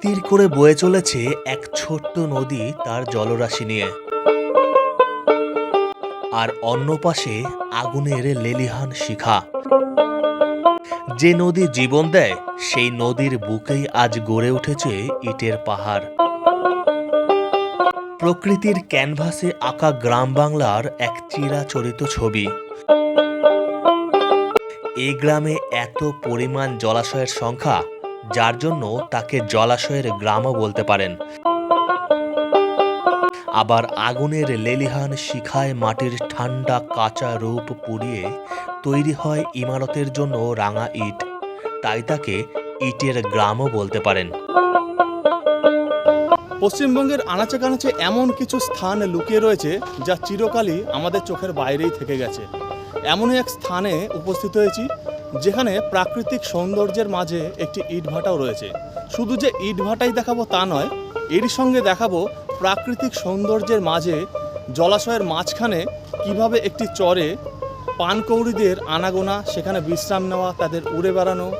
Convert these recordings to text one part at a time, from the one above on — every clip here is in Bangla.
তীর করে বয়ে চলেছে এক ছোট্ট নদী তার জলরাশি নিয়ে। আর অন্য পাশে আগুনের লেলিহান শিখা। যে নদী জীবন দেয়, সেই নদীর বুকেই আজ গড়ে উঠেছে ইটের পাহাড়। প্রকৃতির ক্যানভাসে আঁকা গ্রাম বাংলার এক চিরাচরিত ছবি। এই গ্রামে এত পরিমাণ জলাশয়ের সংখ্যা যার জন্য তাকে জলাশয়ের গ্রামও বলতে পারেন। আবার আগুনের লেলিহান শিখায় মাটির ঠান্ডা কাঁচা রূপ পুড়িয়ে তৈরি হয় ইমারতের জন্য রাঙা ইট। তাই তাকে ইটের গ্রামও বলতে পারেন। পশ্চিমবঙ্গের আনাচে কানাচে এমন কিছু স্থান লুকিয়ে রয়েছে যা চিরকালই আমাদের চোখের বাইরেই থেকে গেছে। এমনই এক স্থানে উপস্থিত হয়েছি যেখানে প্রাকৃতিক সৌন্দর্যের মাঝে একটি ইটভাটাও রয়েছে। শুধু যে ইটভাটাই দেখাবো তা নয় এরই সঙ্গে দেখাবো প্রাকৃতিক সৌন্দর্যের মাঝে জলাশয়ের মাঝখানে কীভাবে একটি চরে পানকৌড়িদের আনাগোনা, সেখানে বিশ্রাম নেওয়া, তাদের উড়ে বেড়ানো,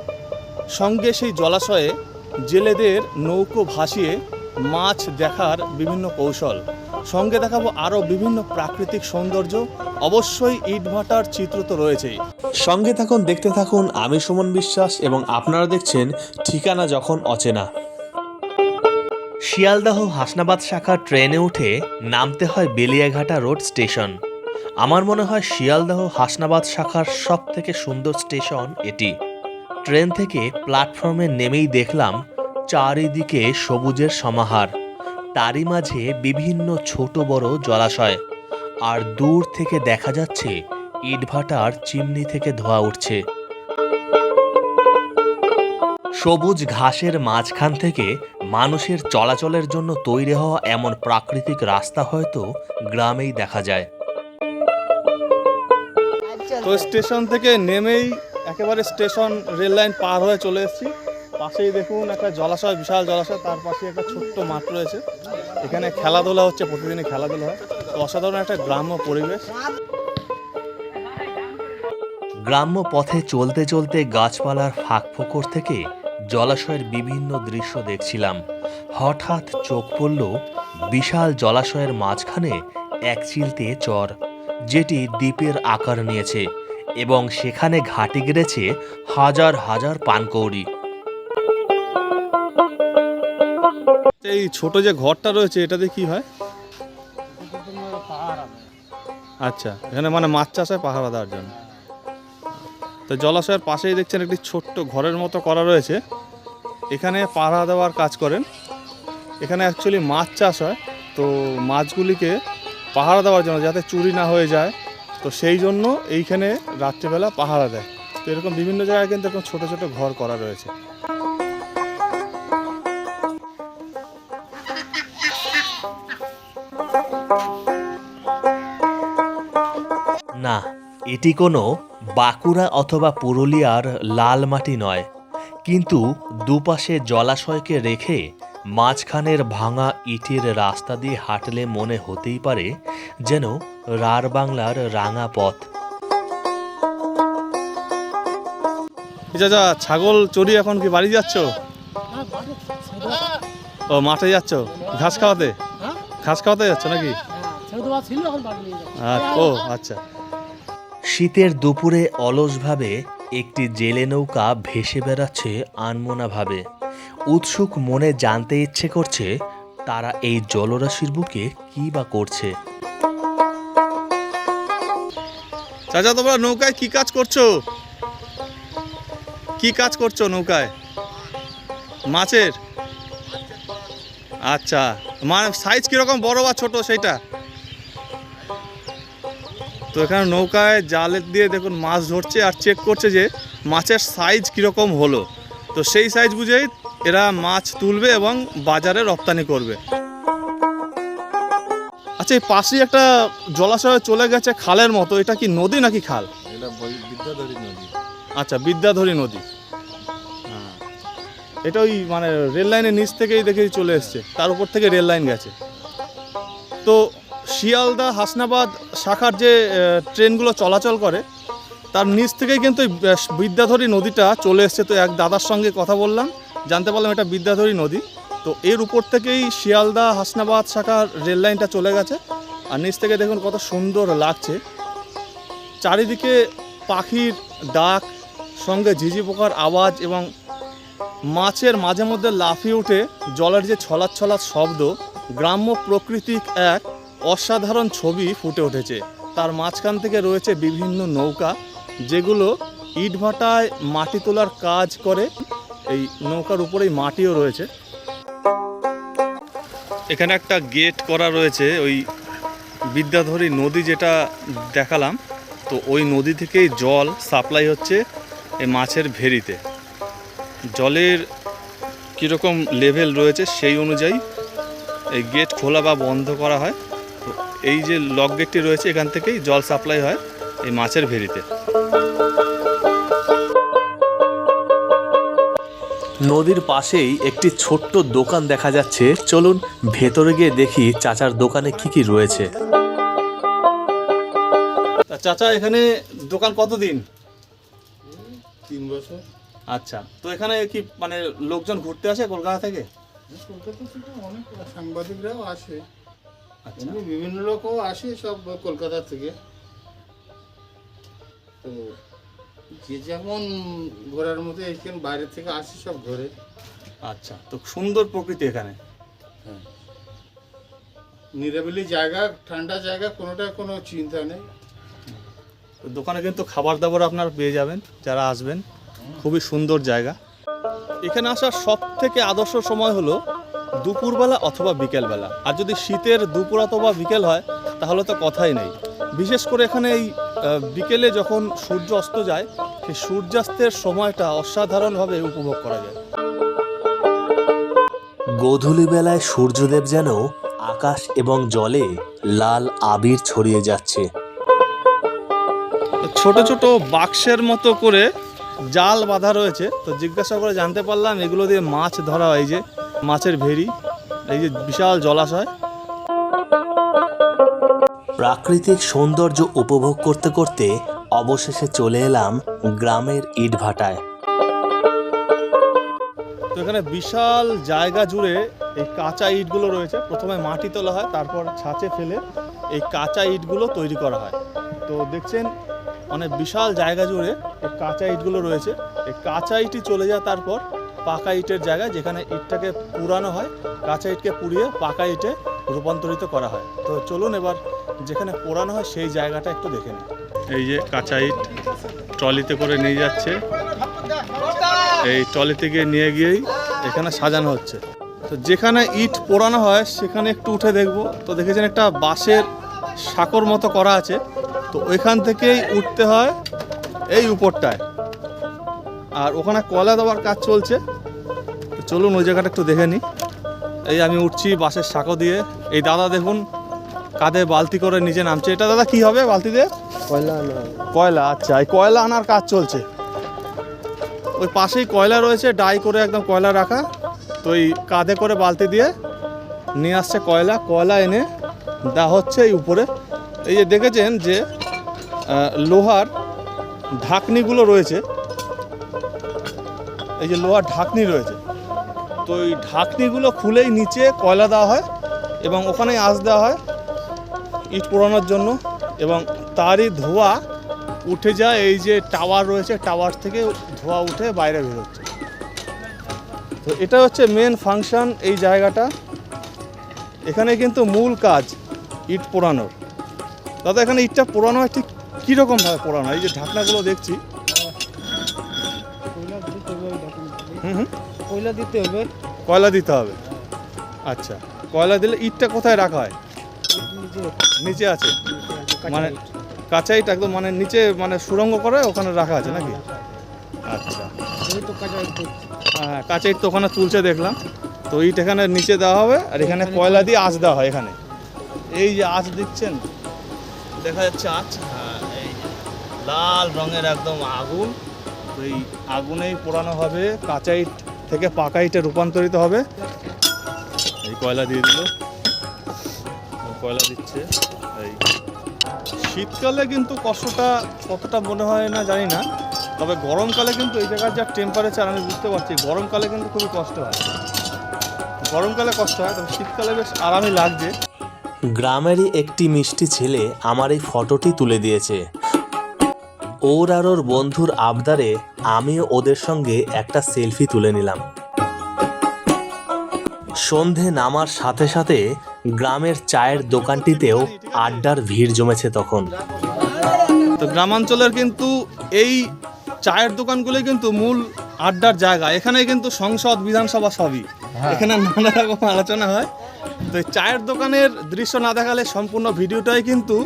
সঙ্গে সেই জলাশয়ে জেলেদের নৌকো ভাসিয়ে মাছ দেখার বিভিন্ন কৌশল। সঙ্গে দেখাবো আরও বিভিন্ন প্রাকৃতিক সৌন্দর্য। অবশ্যই ইটভাটার চিত্র তো রয়েছেই। সঙ্গে থাকুন, দেখতে থাকুন, আমি সুমন বিশ্বাস এবং আপনারা দেখছেন ঠিকানা যখন অচেনা। শিয়ালদাহ হাসনাবাদ শাখা ট্রেনে উঠে নামতে হয় বেলিয়াঘাটা রোড স্টেশন। আমার মনে হয় শিয়ালদাহ হাসনাবাদ শাখার সব থেকে সুন্দর স্টেশন এটি। ট্রেন থেকে প্ল্যাটফর্মে নেমেই দেখলাম চারিদিকে সবুজের সমাহার। তারই মাঝে বিভিন্ন ছোট বড় জলাশয়। আর দূর থেকে দেখা যাচ্ছে ইটভাটার চিমনি থেকে ধোয়া উঠছে। সবুজ ঘাসের মাঝখান থেকে মানুষের চলাচলের জন্য তৈরি হওয়া এমন প্রাকৃতিক রাস্তা হয়তো গ্রামেই দেখা যায়। তো স্টেশন থেকে নেমেই একেবারে স্টেশন রেল লাইন পার হয়ে চলে এসেছি। পাশেই দেখুন একটা জলাশয়, বিশাল জলাশয়, তার পাশে একটা ছোট্ট মাঠ রয়েছে। এখানে খেলাধুলা হচ্ছে, প্রতিদিনই খেলাধুলা হয়। তো অসাধারণ একটা গ্রাম্য পরিবেশ। গ্রাম্য পথে চলতে চলতে গাছপালার ফাঁক ফোকর থেকে জলাশয়ের বিভিন্ন দৃশ্য দেখছিলাম। হঠাৎ চোখ পড়ল বিশাল জলাশয়ের মাঝখানে এক চিলতে চর যেটি দ্বীপের আকার নিয়েছে এবং সেখানে ঘাটি গেড়েছে হাজার হাজার পানকৌড়ি। এই ছোট যে ঘরটা রয়েছে এটাতে কি হয়? আচ্ছা এখানে মানে মাছ চাষ হয় পাহারা দেওয়ার জন্য। তো জলাশয়ের পাশেই দেখছেন একটি ছোট্ট ঘরের মতো করা রয়েছে। এখানে পাহারা দেওয়ার কাজ করেন। এখানে অ্যাকচুয়ালি মাছ চাষ হয়। তো মাছগুলিকে পাহারা দেওয়ার জন্য যাতে চুরি না হয়ে যায়, তো সেই জন্য এইখানে রাত্রিবেলা পাহারা দেয়। তো এরকম বিভিন্ন জায়গায় কিন্তু এরকম ছোটো ছোটো ঘর করা রয়েছে। না এটি কোনো বাঁকুড়া অথবা পুরুলিয়ার লাল মাটি নয় কিন্তু দুপাশে জলাশয়কে রেখে মাঝখানের ভাঙা ইটের রাস্তা দিয়ে হাঁটলে মনে হতেই পারে যেন রার বাংলার রাঙা পথ। চাচা ছাগল চড়ি এখন কি বাড়ি যাচ্ছ? ও মাঠে যাচ্ছ? ঘাস খাওয়াতে? ঘাস খাওয়াতে যাচ্ছ নাকি? আচ্ছা, ও আচ্ছা। শীতের দুপুরে অলসভাবে একটি জেলে নৌকা ভেসে বেড়াচ্ছে আনমোনাভাবে। উৎসুক মনে জানতে ইচ্ছে করছে, তারা এই জলরাশির বুকে কী বা করছে। চাচা, তোমরা নৌকায় কি কাজ করছ? কি কাজ করছ নৌকায়? মাছের? আচ্ছা মানে সাইজ কীরকম বড় বা ছোট সেইটা? তো এখানে নৌকায় জালের দিয়ে দেখুন মাছ ধরছে আর চেক করছে যে মাছের সাইজ কীরকম হলো। তো সেই সাইজ বুঝেই এরা মাছ তুলবে এবং বাজারে রপ্তানি করবে। আচ্ছা এই পাশেই একটা জলাশয় চলে গেছে খালের মতো। এটা কি নদী নাকি খাল? এটা বিদ্যাধরী নদী। আচ্ছা বিদ্যাধরী নদী। হ্যাঁ। এটা ওই মানে রেল লাইনের নিচ থেকেই দেখে চলে এসছে। তার উপর থেকে রেল লাইন গেছে। তো শিয়ালদা হাসনাবাদ শাখার যে ট্রেনগুলো চলাচল করে, তার নিচ থেকেই কিন্তু বিদ্যাধরী নদীটা চলে এসছে। তো এক দাদার সঙ্গে কথা বললাম, জানতে পারলাম এটা বিদ্যাধরী নদী। তো এর উপর থেকেই শিয়ালদা হাসনাবাদ শাখার রেল লাইনটা চলে গেছে। আর নিচ থেকে দেখুন কত সুন্দর লাগছে। চারিদিকে পাখির ডাক, সঙ্গে ঝিঝি পোকার আওয়াজ এবং মাছের মাঝে মধ্যে লাফিয়ে উঠে জলের যে ছলাৎ শব্দ, গ্রাম্য প্রকৃতিক এক অসাধারণ ছবি ফুটে উঠেছে। তার মাঝখান থেকে রয়েছে বিভিন্ন নৌকা, যেগুলো ইটভাটায় মাটি তোলার কাজ করে। এই নৌকার উপরেই মাটিও রয়েছে। এখানে একটা গেট করা রয়েছে, ওই বিদ্যাধরী নদী যেটা দেখালাম। তো ওই নদী থেকেই জল সাপ্লাই হচ্ছে এই মাছের ভেরিতে জলের কীরকম লেভেল রয়েছে সেই অনুযায়ী এই গেট খোলা বা বন্ধ করা হয়। এই যে লক গেটটি রয়েছে এখান থেকেই জল সাপ্লাই হয় এই মাছের ভেরিতে নদীর পাশেই একটি ছোট্ট দোকান দেখা যাচ্ছে। চলুন ভেতরে গিয়ে দেখি চাচার দোকানে কি কি রয়েছে। তা চাচা এখানে দোকান কতদিন? তিন বছর। আচ্ছা তো এখানে কি মানে লোকজন ঘুরতে আসে কলকাতা থেকে? কলকাতা থেকে অনেক সাংবাদিকরাও আসে। এমনি বিভিন্ন লোকও আসে সব কলকাতা থেকে। তো যে যেমন ঘোরার মতো এইখানে বাইরে থেকে আসে সব ঘোরে। আচ্ছা তো সুন্দর প্রকৃতি এখানে। হ্যাঁ। নিরাবিলি জায়গা ঠান্ডা জায়গা কোনোটা কোনো চিন্তা নেই। তো দোকানে কিন্তু খাবার দাবার আপনার পেয়ে যাবেন যারা আসবেন। খুবই সুন্দর জায়গা। এখানে আসার সব থেকে আদর্শ সময় হলো দুপুরবেলা অথবা বিকেলবেলা। আর যদি শীতের দুপুর অথবা বিকেল হয় তাহলে তো কথাই নেই। বিশেষ করে এখানে এই বিকেলে যখন সূর্য অস্ত যায় সেই সূর্যাস্তের সময়টা অসাধারণভাবে উপভোগ করা যায়। গোধূলি বেলায় সূর্যদেব যেন আকাশ এবং জলে লাল আবির ছড়িয়ে যাচ্ছে। ছোট ছোট বাক্সের মতো করে জাল বাঁধা রয়েছে। তো জিজ্ঞাসা করে জানতে পারলাম এগুলো দিয়ে মাছ ধরা হয় যে মাছের ভেরি এই যে বিশাল জলাশয়। প্রাকৃতিক সৌন্দর্য উপভোগ করতে করতে অবশেষে চলে এলাম গ্রামের ইটভাটায়। তো এখানে বিশাল জায়গা জুড়ে এই কাঁচা ইটগুলো রয়েছে। প্রথমে মাটি তোলা হয় তারপর ছাঁচে ফেলে এই কাঁচা ইটগুলো তৈরি করা হয়। তো দেখছেন অনেক বিশাল জায়গা জুড়ে এই কাঁচা ইটগুলো রয়েছে। এই কাঁচা ইটই চলে যায় তারপর পাকা ইটের জায়গায় যেখানে ইটটাকে পুরানো হয়, কাঁচা ইটকে পুড়িয়ে পাকা ইটে রূপান্তরিত করা হয়। তো চলুন এবার যেখানে পোড়ানো হয় সেই জায়গাটা একটু দেখে নিই। এই যে কাঁচা ইট ট্রলিতে করে নিয়ে যাচ্ছে। এই ট্রলি থেকে নিয়ে গিয়েই এখানে সাজানো হচ্ছে। তো যেখানে ইট পোড়ানো হয়, সেখানে একটু উঠে দেখব। তো দেখেছেন একটা বাঁশের সাঁকর মতো করা আছে। তো ওইখান থেকেই উঠতে হয় এই উপরটায়। আর ওখানে কলা দেওয়ার কাজ চলছে। চলুন ওই জায়গাটা একটু দেখে নিই। এই আমি উঠছি বাসের সাঁকো দিয়ে। এই দাদা দেখুন কাঁধে বালতি করে নিচে নামছে। এটা দাদা কি হবে বালতিতে কয়লা কয়লা আচ্ছা এই কয়লা আনার কাজ চলছে। ওই পাশেই কয়লা রয়েছে ডাই করে একদম কয়লা রাখা। তো এই কাঁধে করে বালতি দিয়ে নিয়ে আসছে কয়লা। কয়লা এনে দেওয়া হচ্ছে এই উপরে। এই যে দেখেছেন যে লোহার ঢাকনিগুলো রয়েছে। এই যে লোহার ঢাকনি রয়েছে। তো এই ঢাকনিগুলো খুলেই নিচে কয়লা দেওয়া হয় এবং ওখানেই আঁচ দেওয়া হয় ইট পোড়ানোর জন্য এবং তারই ধোঁয়া উঠে যায় এই যে টাওয়ার রয়েছে টাওয়ার থেকে ধোঁয়া উঠে বাইরে বেরোচ্ছে তো এটা হচ্ছে মেন ফাংশন এই জায়গাটা। এখানে কিন্তু মূল কাজ ইট পোড়ানোর। দাদা এখানে ইটটা পোড়ানো হয় ঠিক কীরকমভাবে পোড়ানো হয়? এই যে ঢাকনাগুলো দেখছি। হুম হুম। কয়লা দিতে হবে? কয়লা দিতে হবে। আচ্ছা কয়লা দিলে ইটটা কোথায় রাখা হয়? নিচে আছে। মানে কাঁচা ইট একদম মানে নিচে মানে সুরঙ্গ করে ওখানে রাখা আছে নাকি? আচ্ছা। কাঁচা ইট করছে। হ্যাঁ হ্যাঁ কাঁচা ইট তো ওখানে তুলছে দেখলাম। তো ইট এখানে নিচে দেওয়া হবে আর এখানে কয়লা দিয়ে আঁচ দেওয়া হয় এখানে। এই যে আঁচ দিচ্ছেন দেখা যাচ্ছে আঁচ। হ্যাঁ এই লাল রঙের একদম আগুন। তো এই আগুনেই পোড়ানো হবে কাঁচা ইট থেকে পাকা ইটে রূপান্তরিত হবে। এই কয়লা দিয়ে দিল। কয়লা দিচ্ছে। এই শীতকালে কিন্তু কষ্টটা কতটা মনে হয় না জানি না। তবে গরমকালে কিন্তু এই জায়গার যা টেম্পারেচার আমি বুঝতে পারছি গরমকালে কিন্তু খুবই কষ্ট হয়। গরমকালে কষ্ট হয় তবে শীতকালে বেশ আরামই লাগছে। গ্রামেরই একটি মিষ্টি ছেলে আমার এই ফটোটি তুলে দিয়েছে। ওর আর ওর বন্ধুর আবদারে আমিও ওদের সঙ্গে একটা সেলফি তুলে নিলাম। সন্ধে নামার সাথে সাথে গ্রামের চায়ের দোকানটিতেও আড্ডার ভিড় জমেছে তখন। তো গ্রামাঞ্চলের কিন্তু এই চায়ের দোকানগুলোই কিন্তু মূল আড্ডার জায়গা। এখানে কিন্তু সংসদ বিধানসভা সবই। এখানে নানা রকম আলোচনা হয়। তো এই চায়ের দোকানের দৃশ্য না দেখালে সম্পূর্ণ ভিডিওটাই কিন্তু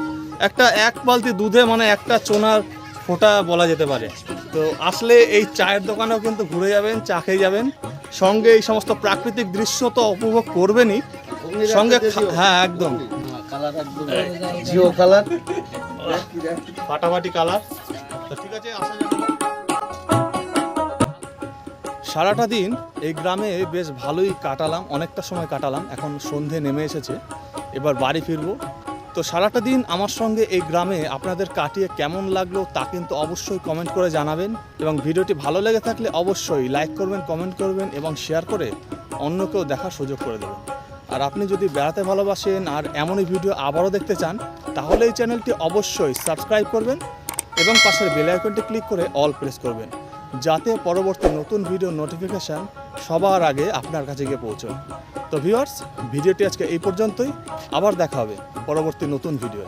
একটা এক বালতি দুধে মানে একটা চোনার ফোঁটা বলা যেতে পারে। তো আসলে এই চায়ের দোকানেও কিন্তু ঘুরে যাবেন চা খেয়ে যাবেন। সঙ্গে এই সমস্ত প্রাকৃতিক দৃশ্য তো উপভোগ করবেনই। সঙ্গে হ্যাঁ একদম। জিও কালার। ফাটাফাটি কালার। তো ঠিক আছে সারাটা দিন এই গ্রামে বেশ ভালোই কাটালাম অনেকটা সময় কাটালাম। এখন সন্ধে নেমে এসেছে। এবার বাড়ি ফিরবো। তো সারাটা দিন আমার সঙ্গে এই গ্রামে আপনাদের কাটিয়ে কেমন লাগল তা কিন্তু অবশ্যই কমেন্ট করে জানাবেন এবং ভিডিওটি ভালো লেগে থাকলে অবশ্যই লাইক করবেন কমেন্ট করবেন এবং শেয়ার করে অন্যকেও দেখার সুযোগ করে দেবেন। আর আপনি যদি বেড়াতে ভালোবাসেন আর এমনই ভিডিও আবারও দেখতে চান, তাহলে এই চ্যানেলটি অবশ্যই সাবস্ক্রাইব করবেন এবং পাশের বেল আইকনটি ক্লিক করে অল প্রেস করবেন, যাতে পরবর্তী নতুন ভিডিও নোটিফিকেশান সবার আগে আপনার কাছে গিয়ে পৌঁছয়। তো ভিউয়ার্স ভিডিওটি আজকে এই পর্যন্তই। আবার দেখা হবে পরবর্তী নতুন ভিডিও